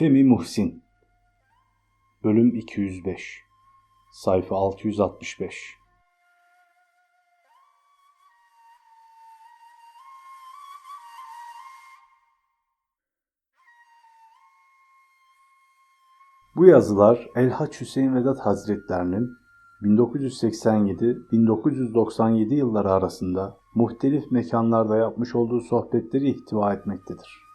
Femi Muhsin. Bölüm 205 Sayfa 665 Bu yazılar Elhaç Hüseyin Vedat Hazretlerinin 1987-1997 yılları arasında muhtelif mekanlarda yapmış olduğu sohbetleri ihtiva etmektedir.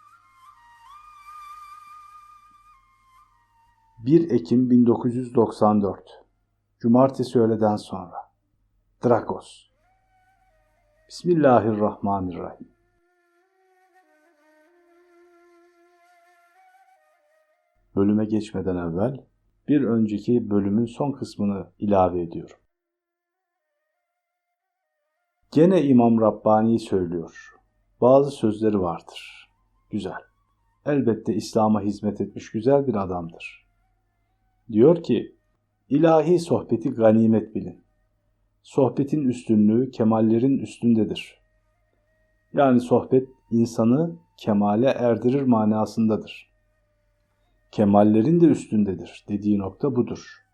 1 Ekim 1994 Cumartesi öğleden sonra Drakos Bismillahirrahmanirrahim Bölüme geçmeden evvel bir önceki bölümün son kısmını ilave ediyorum. Gene İmam Rabbani söylüyor. Bazı sözleri vardır. Güzel. Elbette İslam'a hizmet etmiş güzel bir adamdır. Diyor ki, ilahi sohbeti ganimet bilin. Sohbetin üstünlüğü kemallerin üstündedir. Yani sohbet insanı kemale erdirir manasındadır kemallerin de üstündedir dediği nokta budur.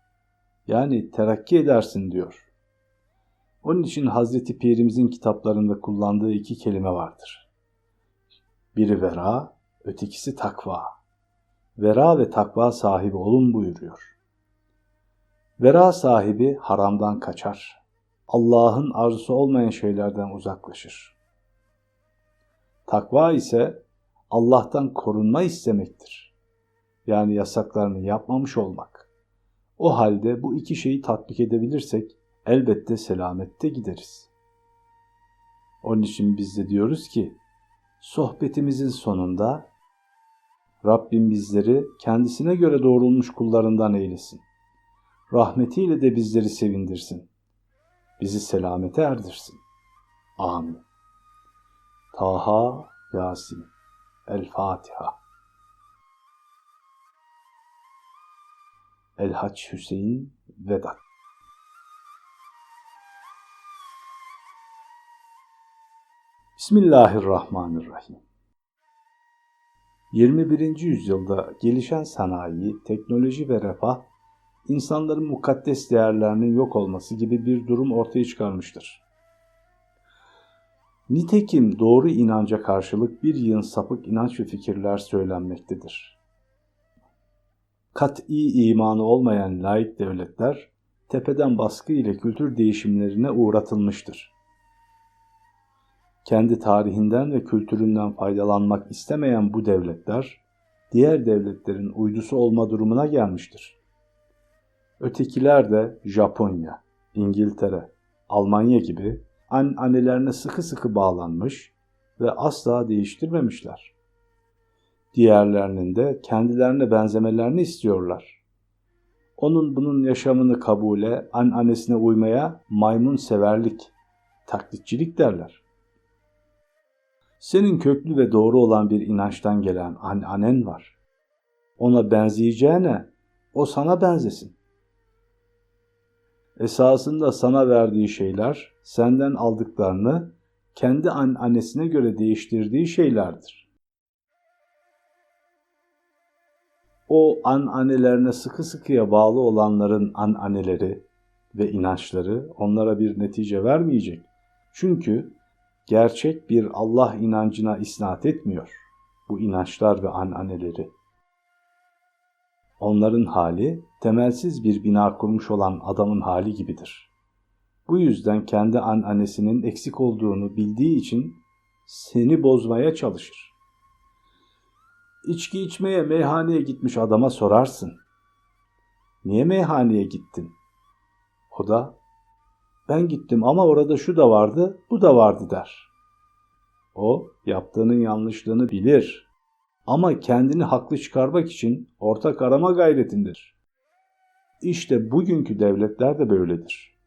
Yani terakki edersin diyor. Onun için Hazreti Pirimizin kitaplarında kullandığı iki kelime vardır. Biri vera, ötekisi takva. Vera ve takva sahibi olun buyuruyor. Vera sahibi haramdan kaçar. Allah'ın arzusu olmayan şeylerden uzaklaşır. Takva ise Allah'tan korunma istemektir yani yasaklarını yapmamış olmak. O halde bu iki şeyi tatbik edebilirsek elbette selamette gideriz. Onun için biz de diyoruz ki sohbetimizin sonunda Rabbim bizleri kendisine göre doğrulmuş kullarından eylesin. Rahmetiyle de bizleri sevindirsin. Bizi selamete erdirsin. Amin. Taha Yasin El Fatiha Elhaç Hüseyin Vedat Bismillahirrahmanirrahim 21. yüzyılda gelişen sanayi, teknoloji ve refah insanların mukaddes değerlerinin yok olması gibi bir durum ortaya çıkarmıştır. Nitekim doğru inanca karşılık bir yığın sapık inanç ve fikirler söylenmektedir kat'i imanı olmayan laik devletler tepeden baskı ile kültür değişimlerine uğratılmıştır. Kendi tarihinden ve kültüründen faydalanmak istemeyen bu devletler, diğer devletlerin uydusu olma durumuna gelmiştir. Ötekiler de Japonya, İngiltere, Almanya gibi an annelerine sıkı sıkı bağlanmış ve asla değiştirmemişler. Diğerlerinin de kendilerine benzemelerini istiyorlar. Onun bunun yaşamını kabule, annesine uymaya maymun severlik, taklitçilik derler. Senin köklü ve doğru olan bir inançtan gelen annen var. Ona benzeyeceğine o sana benzesin. Esasında sana verdiği şeyler senden aldıklarını kendi annesine göre değiştirdiği şeylerdir. o an annelerine sıkı sıkıya bağlı olanların an anneleri ve inançları onlara bir netice vermeyecek. Çünkü gerçek bir Allah inancına isnat etmiyor bu inançlar ve an anneleri. Onların hali temelsiz bir bina kurmuş olan adamın hali gibidir. Bu yüzden kendi an annesinin eksik olduğunu bildiği için seni bozmaya çalışır. İçki içmeye meyhaneye gitmiş adama sorarsın. Niye meyhaneye gittin? O da ben gittim ama orada şu da vardı, bu da vardı der. O yaptığının yanlışlığını bilir ama kendini haklı çıkarmak için ortak arama gayretindir. İşte bugünkü devletler de böyledir.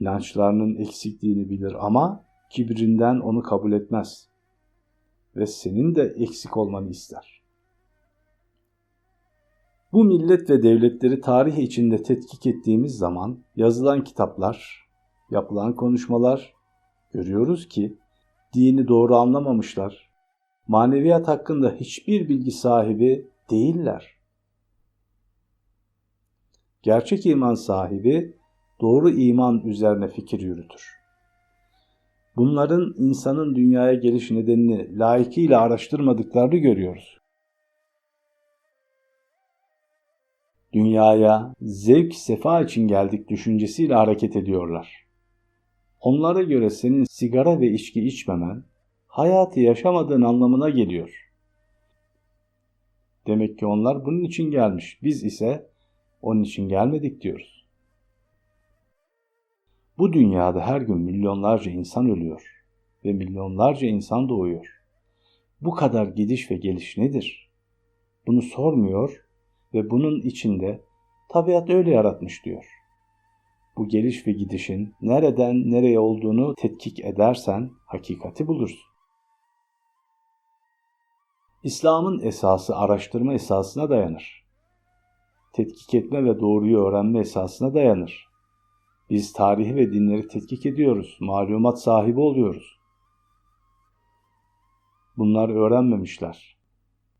İnançlarının eksikliğini bilir ama kibrinden onu kabul etmez ve senin de eksik olmanı ister. Bu millet ve devletleri tarih içinde tetkik ettiğimiz zaman yazılan kitaplar, yapılan konuşmalar görüyoruz ki dini doğru anlamamışlar. Maneviyat hakkında hiçbir bilgi sahibi Değiller. Gerçek iman sahibi doğru iman üzerine fikir yürütür. Bunların insanın dünyaya geliş nedenini layıkıyla araştırmadıklarını görüyoruz. Dünyaya zevk sefa için geldik düşüncesiyle hareket ediyorlar. Onlara göre senin sigara ve içki içmemen, hayatı yaşamadığın anlamına geliyor. Demek ki onlar bunun için gelmiş. Biz ise onun için gelmedik diyoruz. Bu dünyada her gün milyonlarca insan ölüyor ve milyonlarca insan doğuyor. Bu kadar gidiş ve geliş nedir? Bunu sormuyor ve bunun içinde tabiat öyle yaratmış diyor. Bu geliş ve gidişin nereden nereye olduğunu tetkik edersen hakikati bulursun. İslam'ın esası araştırma esasına dayanır. Tetkik etme ve doğruyu öğrenme esasına dayanır. Biz tarihi ve dinleri tetkik ediyoruz, malumat sahibi oluyoruz. Bunlar öğrenmemişler.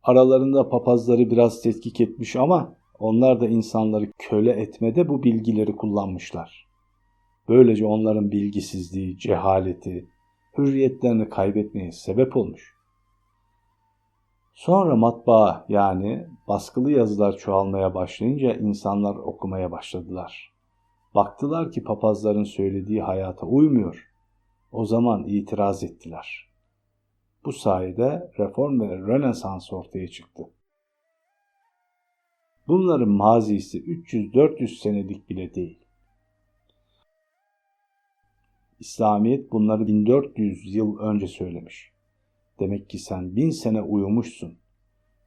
Aralarında papazları biraz tetkik etmiş ama onlar da insanları köle etmede bu bilgileri kullanmışlar. Böylece onların bilgisizliği, cehaleti, hürriyetlerini kaybetmeye sebep olmuş. Sonra matbaa yani baskılı yazılar çoğalmaya başlayınca insanlar okumaya başladılar. Baktılar ki papazların söylediği hayata uymuyor. O zaman itiraz ettiler. Bu sayede reform ve rönesans ortaya çıktı. Bunların mazisi 300-400 senelik bile değil. İslamiyet bunları 1400 yıl önce söylemiş. Demek ki sen bin sene uyumuşsun.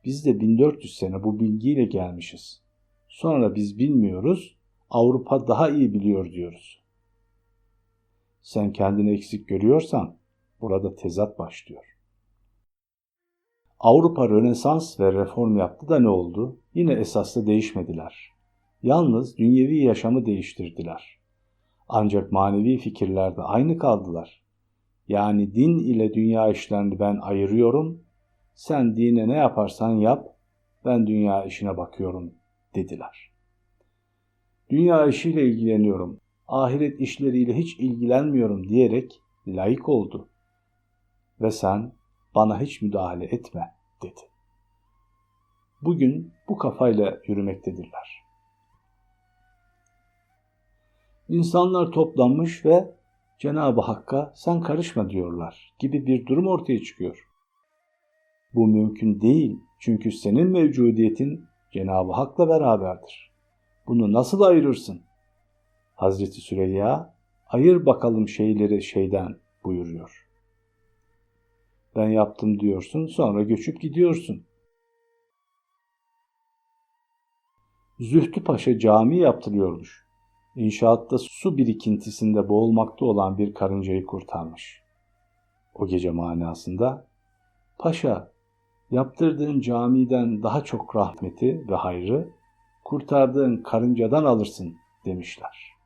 Biz de 1400 sene bu bilgiyle gelmişiz. Sonra biz bilmiyoruz, Avrupa daha iyi biliyor diyoruz. Sen kendini eksik görüyorsan burada tezat başlıyor. Avrupa Rönesans ve reform yaptı da ne oldu? Yine esaslı değişmediler. Yalnız dünyevi yaşamı değiştirdiler. Ancak manevi fikirlerde aynı kaldılar. Yani din ile dünya işlerini ben ayırıyorum, sen dine ne yaparsan yap, ben dünya işine bakıyorum dediler. Dünya işiyle ilgileniyorum, ahiret işleriyle hiç ilgilenmiyorum diyerek layık oldu. Ve sen bana hiç müdahale etme dedi. Bugün bu kafayla yürümektedirler. İnsanlar toplanmış ve Cenab-ı Hakk'a sen karışma diyorlar gibi bir durum ortaya çıkıyor. Bu mümkün değil çünkü senin mevcudiyetin Cenab-ı Hak'la beraberdir. Bunu nasıl ayırırsın? Hazreti Süreyya ayır bakalım şeyleri şeyden buyuruyor. Ben yaptım diyorsun sonra göçüp gidiyorsun. Zühtü Paşa cami yaptırıyormuş. İnşaatta su birikintisinde boğulmakta olan bir karıncayı kurtarmış. O gece manasında Paşa yaptırdığın camiden daha çok rahmeti ve hayrı kurtardığın karıncadan alırsın demişler.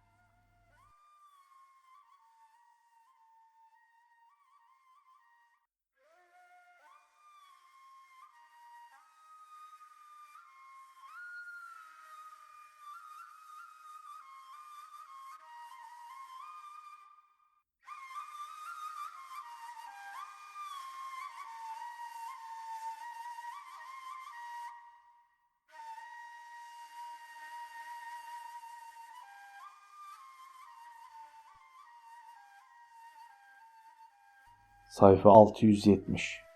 Sayfa 670